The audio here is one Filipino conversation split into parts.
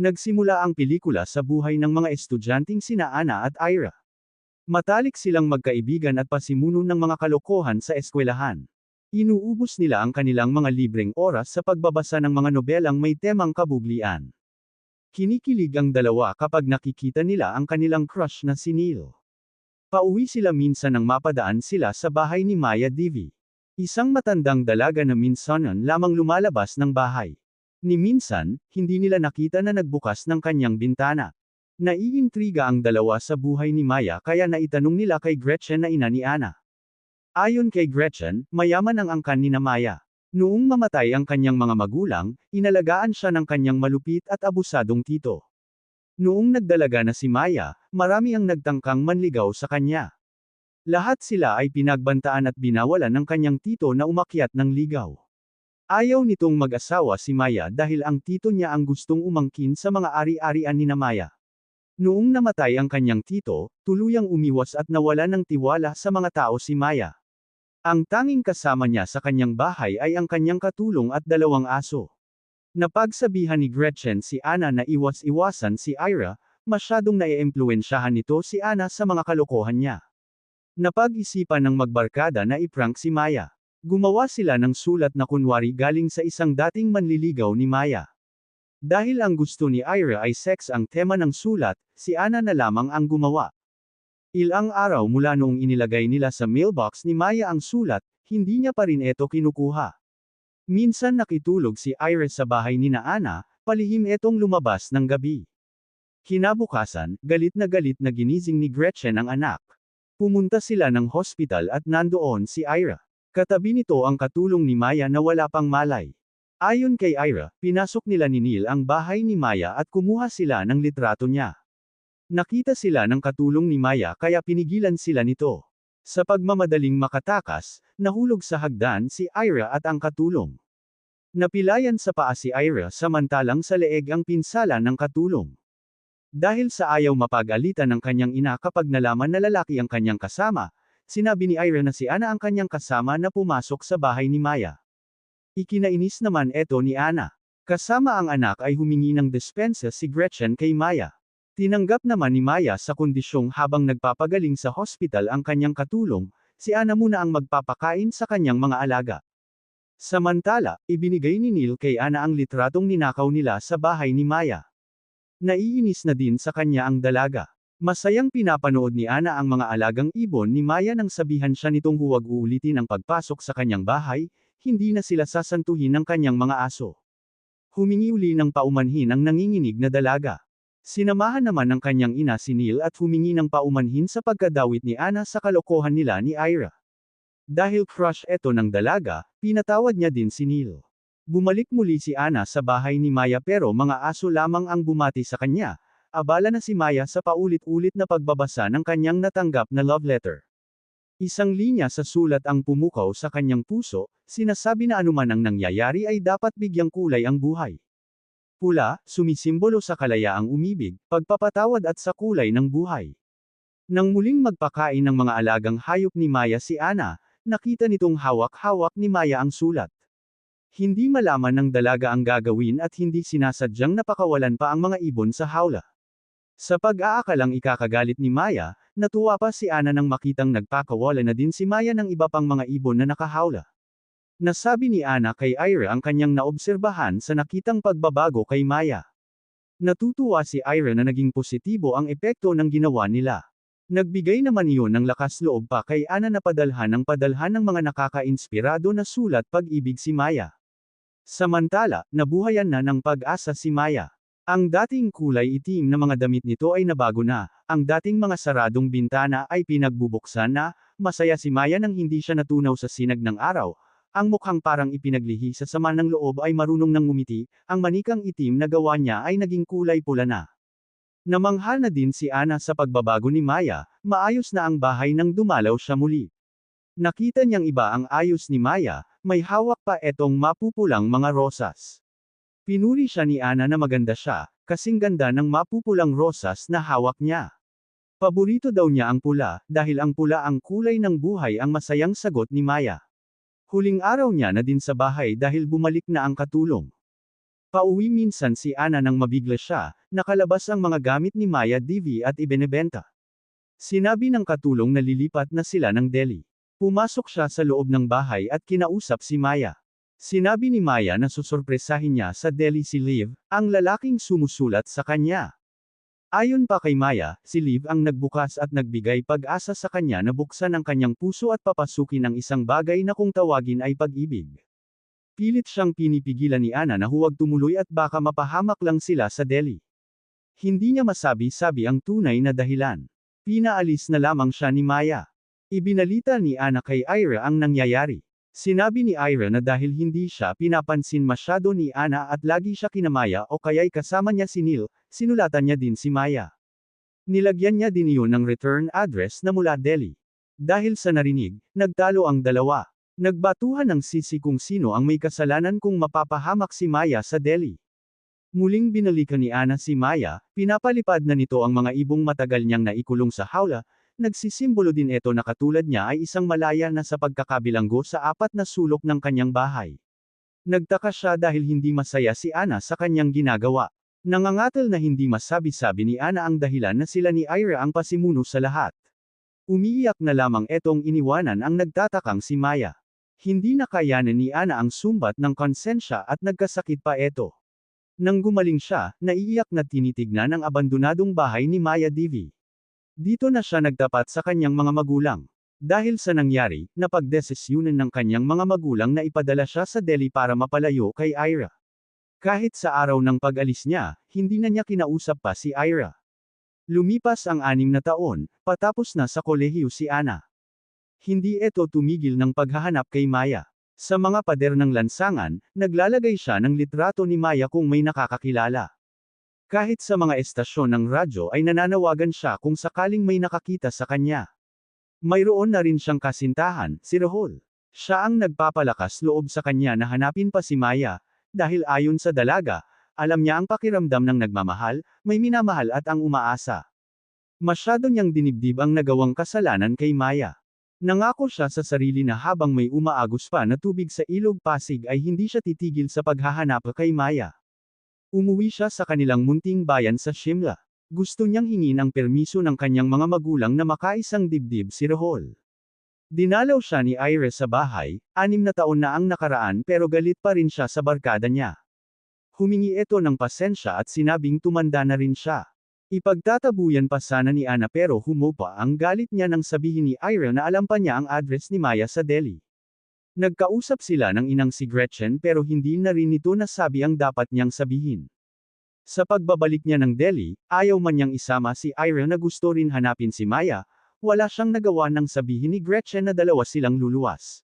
Nagsimula ang pelikula sa buhay ng mga estudyanteng sina Ana at Ira. Matalik silang magkaibigan at pasimuno ng mga kalokohan sa eskwelahan. Inuubos nila ang kanilang mga libreng oras sa pagbabasa ng mga nobelang may temang kabuglian. Kinikilig ang dalawa kapag nakikita nila ang kanilang crush na si Neil. Pauwi sila minsan nang mapadaan sila sa bahay ni Maya Divi. Isang matandang dalaga na minsanan lamang lumalabas ng bahay. Ni minsan, hindi nila nakita na nagbukas ng kanyang bintana. Naiintriga ang dalawa sa buhay ni Maya kaya naitanong nila kay Gretchen na ina ni Anna. Ayon kay Gretchen, mayaman ang angkan ni na Maya. Noong mamatay ang kanyang mga magulang, inalagaan siya ng kanyang malupit at abusadong tito. Noong nagdalaga na si Maya, marami ang nagtangkang manligaw sa kanya. Lahat sila ay pinagbantaan at binawalan ng kanyang tito na umakyat ng ligaw. Ayaw nitong mag-asawa si Maya dahil ang tito niya ang gustong umangkin sa mga ari-arian ni Maya. Noong namatay ang kanyang tito, tuluyang umiwas at nawala ng tiwala sa mga tao si Maya. Ang tanging kasama niya sa kanyang bahay ay ang kanyang katulong at dalawang aso. Napagsabihan ni Gretchen si Anna na iwas-iwasan si Ira, masyadong naiimpluwensyahan nito si Anna sa mga kalokohan niya. Napag-isipan ng magbarkada na iprank si Maya. Gumawa sila ng sulat na kunwari galing sa isang dating manliligaw ni Maya. Dahil ang gusto ni Ira ay sex ang tema ng sulat, si Anna na lamang ang gumawa. Ilang araw mula noong inilagay nila sa mailbox ni Maya ang sulat, hindi niya pa rin ito kinukuha. Minsan nakitulog si Ira sa bahay ni na Ana, palihim etong lumabas ng gabi. Kinabukasan, galit na galit na ginising ni Gretchen ang anak. Pumunta sila ng hospital at nandoon si Ira. Katabi nito ang katulong ni Maya na wala pang malay. Ayon kay Ira, pinasok nila ni Neil ang bahay ni Maya at kumuha sila ng litrato niya. Nakita sila ng katulong ni Maya kaya pinigilan sila nito. Sa pagmamadaling makatakas, nahulog sa hagdan si Ira at ang katulong. Napilayan sa paa si Ira samantalang sa leeg ang pinsala ng katulong. Dahil sa ayaw mapagalitan ng kanyang ina kapag nalaman na lalaki ang kanyang kasama, Sinabi ni Ira na si Ana ang kanyang kasama na pumasok sa bahay ni Maya. Ikinainis naman eto ni Ana. Kasama ang anak ay humingi ng dispensa si Gretchen kay Maya. Tinanggap naman ni Maya sa kondisyong habang nagpapagaling sa hospital ang kanyang katulong, si Ana muna ang magpapakain sa kanyang mga alaga. Samantala, ibinigay ni Neil kay Ana ang litratong ninakaw nila sa bahay ni Maya. Naiinis na din sa kanya ang dalaga. Masayang pinapanood ni Ana ang mga alagang ibon ni Maya nang sabihan siya nitong huwag uulitin ang pagpasok sa kanyang bahay, hindi na sila sasantuhin ng kanyang mga aso. Humingi uli ng paumanhin ang nanginginig na dalaga. Sinamahan naman ng kanyang ina si Neil at humingi ng paumanhin sa pagkadawit ni Ana sa kalokohan nila ni Ira. Dahil crush eto ng dalaga, pinatawad niya din si Neil. Bumalik muli si Ana sa bahay ni Maya pero mga aso lamang ang bumati sa kanya, Abala na si Maya sa paulit-ulit na pagbabasa ng kanyang natanggap na love letter. Isang linya sa sulat ang pumukaw sa kanyang puso, sinasabi na anuman ang nangyayari ay dapat bigyang kulay ang buhay. Pula, sumisimbolo sa kalayaang umibig, pagpapatawad at sa kulay ng buhay. Nang muling magpakain ng mga alagang hayop ni Maya si Ana, nakita nitong hawak-hawak ni Maya ang sulat. Hindi malaman ng dalaga ang gagawin at hindi sinasadyang napakawalan pa ang mga ibon sa hawla. Sa pag-aakalang ikakagalit ni Maya, natuwa pa si Ana nang makitang nagpakawala na din si Maya ng iba pang mga ibon na nakahawla. Nasabi ni Ana kay Ira ang kanyang naobserbahan sa nakitang pagbabago kay Maya. Natutuwa si Ira na naging positibo ang epekto ng ginawa nila. Nagbigay naman iyon ng lakas loob pa kay Ana na padalhan ng padalhan ng mga nakaka-inspirado na sulat pag-ibig si Maya. Samantala, nabuhayan na ng pag-asa si Maya. Ang dating kulay itim na mga damit nito ay nabago na, ang dating mga saradong bintana ay pinagbubuksan na, masaya si Maya nang hindi siya natunaw sa sinag ng araw, ang mukhang parang ipinaglihi sa sama ng loob ay marunong nang ngumiti, ang manikang itim na gawa niya ay naging kulay pula na. Namangha na din si Ana sa pagbabago ni Maya, maayos na ang bahay nang dumalaw siya muli. Nakita niyang iba ang ayos ni Maya, may hawak pa etong mapupulang mga rosas. Pinuri siya ni Ana na maganda siya, kasing ganda ng mapupulang rosas na hawak niya. Paborito daw niya ang pula, dahil ang pula ang kulay ng buhay ang masayang sagot ni Maya. Huling araw niya na din sa bahay dahil bumalik na ang katulong. Pauwi minsan si Ana nang mabigla siya, nakalabas ang mga gamit ni Maya Divi at ibinebenta. Sinabi ng katulong na lilipat na sila ng Delhi. Pumasok siya sa loob ng bahay at kinausap si Maya. Sinabi ni Maya na susurpresahin niya sa Delhi si Liv, ang lalaking sumusulat sa kanya. Ayon pa kay Maya, si Liv ang nagbukas at nagbigay pag-asa sa kanya na buksan ang kanyang puso at papasukin ang isang bagay na kung tawagin ay pag-ibig. Pilit siyang pinipigilan ni Ana na huwag tumuloy at baka mapahamak lang sila sa Delhi. Hindi niya masabi-sabi ang tunay na dahilan. Pinaalis na lamang siya ni Maya. Ibinalita ni Ana kay Ira ang nangyayari. Sinabi ni Ira na dahil hindi siya pinapansin masyado ni Ana at lagi siya kinamaya o kaya'y kasama niya si Neil, sinulatan niya din si Maya. Nilagyan niya din iyon ng return address na mula Delhi. Dahil sa narinig, nagtalo ang dalawa. Nagbatuhan ng sisi kung sino ang may kasalanan kung mapapahamak si Maya sa Delhi. Muling binalikan ni Ana si Maya, pinapalipad na nito ang mga ibong matagal niyang naikulong sa hawla, nagsisimbolo din ito na katulad niya ay isang malaya na sa pagkakabilanggo sa apat na sulok ng kanyang bahay. Nagtaka siya dahil hindi masaya si Ana sa kanyang ginagawa. Nangangatal na hindi masabi-sabi ni Ana ang dahilan na sila ni Ira ang pasimuno sa lahat. Umiiyak na lamang etong iniwanan ang nagtatakang si Maya. Hindi na kayanan ni Ana ang sumbat ng konsensya at nagkasakit pa eto. Nang gumaling siya, naiiyak na tinitignan ang abandonadong bahay ni Maya Divi. Dito na siya nagtapat sa kanyang mga magulang. Dahil sa nangyari, napagdesisyunan ng kanyang mga magulang na ipadala siya sa Delhi para mapalayo kay Ira. Kahit sa araw ng pag-alis niya, hindi na niya kinausap pa si Ira. Lumipas ang anim na taon, patapos na sa kolehiyo si Ana. Hindi ito tumigil ng paghahanap kay Maya. Sa mga pader ng lansangan, naglalagay siya ng litrato ni Maya kung may nakakakilala. Kahit sa mga estasyon ng radyo ay nananawagan siya kung sakaling may nakakita sa kanya. Mayroon na rin siyang kasintahan, si Rahul. Siya ang nagpapalakas loob sa kanya na hanapin pa si Maya, dahil ayon sa dalaga, alam niya ang pakiramdam ng nagmamahal, may minamahal at ang umaasa. Masyado niyang dinibdib ang nagawang kasalanan kay Maya. Nangako siya sa sarili na habang may umaagos pa na tubig sa ilog Pasig ay hindi siya titigil sa paghahanap kay Maya. Umuwi siya sa kanilang munting bayan sa Shimla. Gusto niyang hingin ang permiso ng kanyang mga magulang na makaisang dibdib si Rahul. Dinalaw siya ni Iris sa bahay, anim na taon na ang nakaraan pero galit pa rin siya sa barkada niya. Humingi ito ng pasensya at sinabing tumanda na rin siya. Ipagtatabuyan pa sana ni Ana pero humupa ang galit niya nang sabihin ni Ira na alam pa niya ang address ni Maya sa Delhi. Nagkausap sila ng inang si Gretchen pero hindi na rin ito nasabi ang dapat niyang sabihin. Sa pagbabalik niya ng Delhi, ayaw man niyang isama si Ira na gusto rin hanapin si Maya, wala siyang nagawa nang sabihin ni Gretchen na dalawa silang luluwas.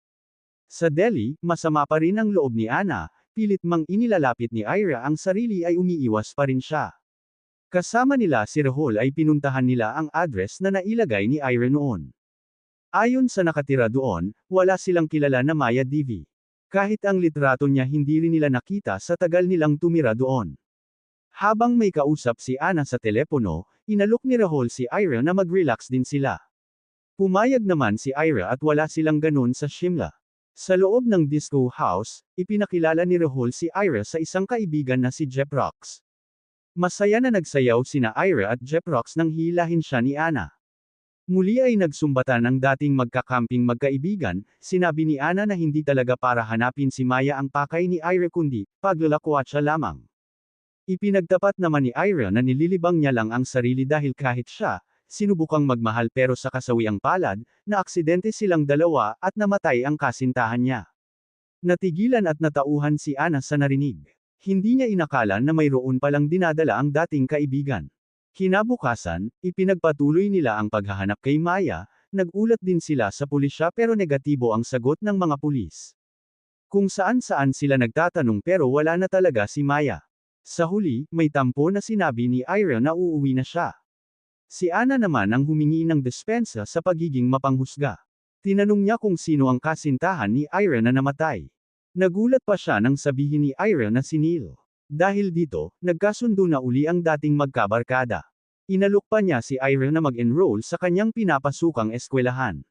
Sa Delhi, masama pa rin ang loob ni Ana, pilit mang inilalapit ni Ira ang sarili ay umiiwas pa rin siya. Kasama nila si Rahul ay pinuntahan nila ang address na nailagay ni Ira noon. Ayon sa nakatira doon, wala silang kilala na Maya Divi. Kahit ang litrato niya hindi rin nila nakita sa tagal nilang tumira doon. Habang may kausap si Ana sa telepono, inalok ni Rahul si Ira na mag-relax din sila. Pumayag naman si Ira at wala silang ganun sa Shimla. Sa loob ng disco house, ipinakilala ni Rahul si Ira sa isang kaibigan na si Jeff Rocks. Masaya na nagsayaw sina Ira at Jeff Rocks nang hilahin siya ni Ana. Muli ay nagsumbatan ng dating magkakamping magkaibigan, sinabi ni Ana na hindi talaga para hanapin si Maya ang pakay ni Ira kundi, paglalakwatsa lamang. Ipinagtapat naman ni Ira na nililibang niya lang ang sarili dahil kahit siya, sinubukang magmahal pero sa kasawiang palad, na aksidente silang dalawa at namatay ang kasintahan niya. Natigilan at natauhan si Ana sa narinig. Hindi niya inakala na mayroon palang dinadala ang dating kaibigan. Kinabukasan, ipinagpatuloy nila ang paghahanap kay Maya, nagulat din sila sa pulisya pero negatibo ang sagot ng mga pulis. Kung saan-saan sila nagtatanong pero wala na talaga si Maya. Sa huli, may tampo na sinabi ni Ira na uuwi na siya. Si Ana naman ang humingi ng dispensa sa pagiging mapanghusga. Tinanong niya kung sino ang kasintahan ni Ira na namatay. Nagulat pa siya nang sabihin ni Ira na si Neil. Dahil dito, nagkasundo na uli ang dating magkabarkada. Inalok pa niya si Ira na mag-enroll sa kanyang pinapasukang eskwelahan.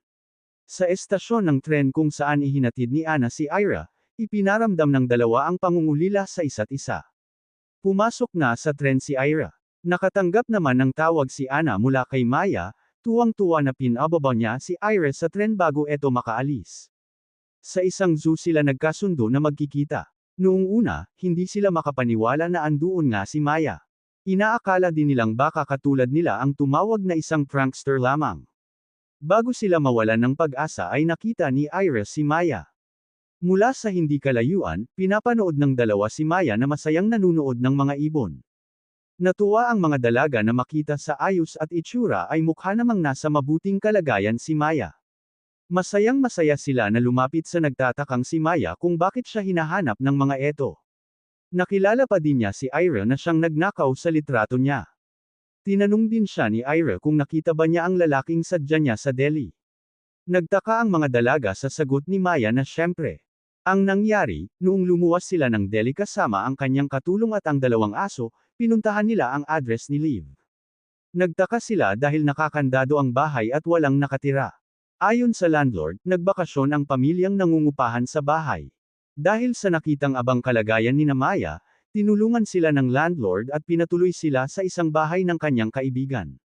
Sa estasyon ng tren kung saan ihinatid ni Ana si Ira, ipinaramdam ng dalawa ang pangungulila sa isa't isa. Pumasok na sa tren si Ira. Nakatanggap naman ng tawag si Ana mula kay Maya, tuwang-tuwa na pinababa niya si Ira sa tren bago eto makaalis. Sa isang zoo sila nagkasundo na magkikita. Noong una, hindi sila makapaniwala na andoon nga si Maya. Inaakala din nilang baka katulad nila ang tumawag na isang prankster lamang. Bago sila mawalan ng pag-asa ay nakita ni Iris si Maya. Mula sa hindi kalayuan, pinapanood ng dalawa si Maya na masayang nanunood ng mga ibon. Natuwa ang mga dalaga na makita sa ayos at itsura ay mukha namang nasa mabuting kalagayan si Maya. Masayang masaya sila na lumapit sa nagtatakang si Maya kung bakit siya hinahanap ng mga eto. Nakilala pa din niya si Ira na siyang nagnakaw sa litrato niya. Tinanong din siya ni Ira kung nakita ba niya ang lalaking sadya niya sa Delhi. Nagtaka ang mga dalaga sa sagot ni Maya na syempre. Ang nangyari, noong lumuwas sila ng Delhi kasama ang kanyang katulong at ang dalawang aso, pinuntahan nila ang address ni Liv. Nagtaka sila dahil nakakandado ang bahay at walang nakatira. Ayon sa landlord, nagbakasyon ang pamilyang nangungupahan sa bahay. Dahil sa nakitang abang kalagayan ni Namaya, tinulungan sila ng landlord at pinatuloy sila sa isang bahay ng kanyang kaibigan.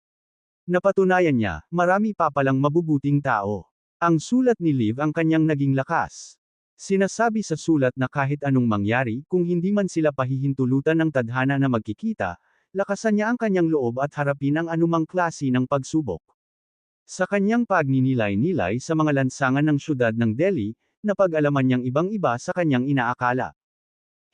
Napatunayan niya, marami pa palang mabubuting tao. Ang sulat ni Liv ang kanyang naging lakas. Sinasabi sa sulat na kahit anong mangyari, kung hindi man sila pahihintulutan ng tadhana na magkikita, lakasan niya ang kanyang loob at harapin ang anumang klase ng pagsubok. Sa kanyang pagninilay-nilay sa mga lansangan ng syudad ng Delhi, napag-alaman niyang ibang-iba sa kanyang inaakala.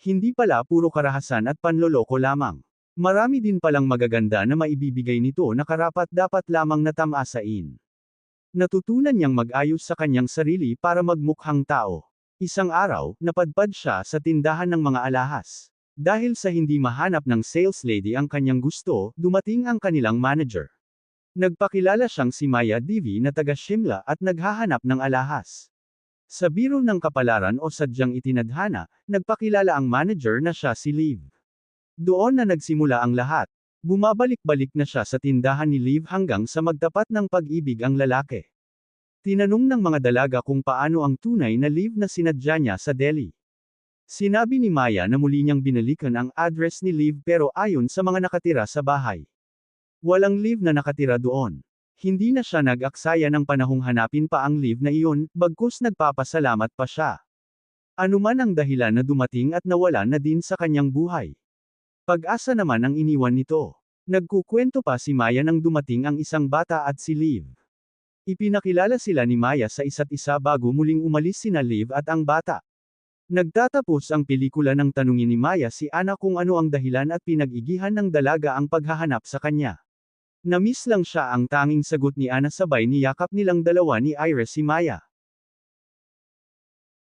Hindi pala puro karahasan at panloloko lamang. Marami din palang magaganda na maibibigay nito na karapat dapat lamang natamasain. Natutunan niyang mag-ayos sa kanyang sarili para magmukhang tao. Isang araw, napadpad siya sa tindahan ng mga alahas. Dahil sa hindi mahanap ng sales lady ang kanyang gusto, dumating ang kanilang manager. Nagpakilala siyang si Maya Devi na taga Shimla at naghahanap ng alahas. Sa biro ng kapalaran o sadyang itinadhana, nagpakilala ang manager na siya si Liv. Doon na nagsimula ang lahat. Bumabalik-balik na siya sa tindahan ni Liv hanggang sa magtapat ng pag-ibig ang lalaki. Tinanong ng mga dalaga kung paano ang tunay na Liv na sinadya niya sa Delhi. Sinabi ni Maya na muli niyang binalikan ang address ni Liv pero ayon sa mga nakatira sa bahay. Walang Liv na nakatira doon. Hindi na siya nag-aksaya ng panahong hanapin pa ang leave na iyon, bagkus nagpapasalamat pa siya. Ano man ang dahilan na dumating at nawala na din sa kanyang buhay. Pag-asa naman ang iniwan nito. Nagkukwento pa si Maya nang dumating ang isang bata at si Liv. Ipinakilala sila ni Maya sa isa't isa bago muling umalis sina Liv at ang bata. Nagtatapos ang pelikula ng tanungin ni Maya si Ana kung ano ang dahilan at pinag-igihan ng dalaga ang paghahanap sa kanya. Namiss lang siya ang tanging sagot ni Ana sabay niyakap nilang dalawa ni Iris si Maya.